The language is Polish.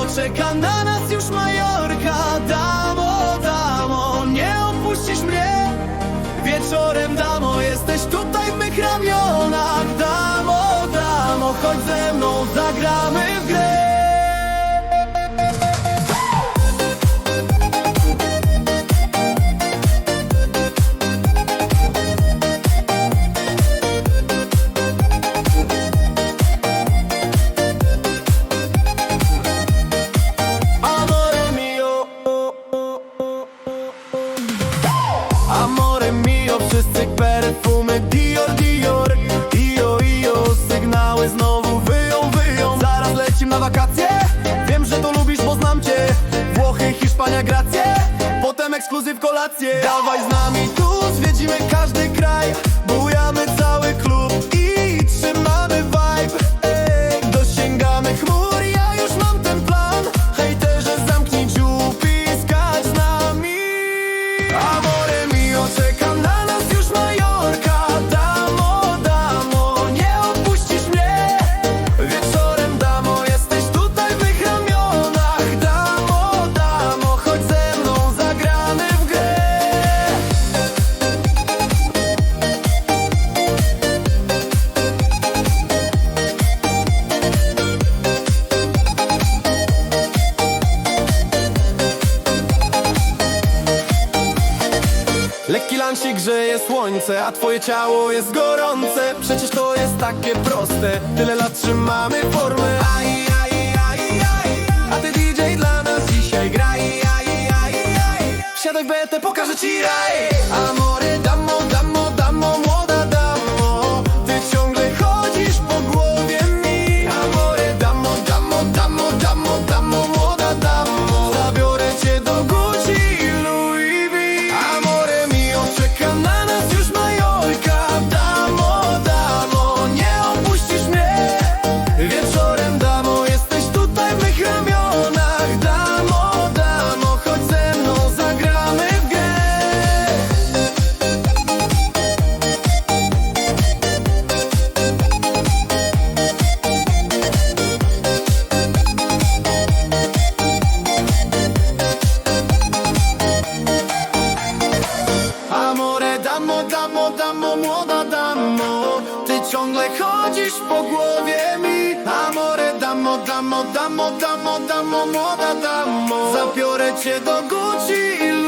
mio, czeka na nas już Majorka. Damo, damo, nie opuścisz mnie. Wieczorem, damo, jesteś tutaj Wszyscy perfumy Dior, Dior Io, Io. Sygnały znowu wyją, wyją. Zaraz lecim na wakacje. Wiem, że to lubisz, bo znam cię. Włochy, Hiszpania, Gracje. Potem ekskluzyw kolację Dawaj z nami tu Zwiedzimy każdy Lekki lansik grzeje słońce, a twoje ciało jest gorące. Przecież to jest takie proste, tyle lat trzymamy formę. Aj, aj, aj, aj, a ty DJ dla nas dzisiaj graj. Aj, aj, aj. Wsiadaj w betę, pokażę ci raj ciągle chodzisz po głowie mi. Amore, damo, damo, damo, damo, damo, młoda damo. Zabiorę cię do Gucci i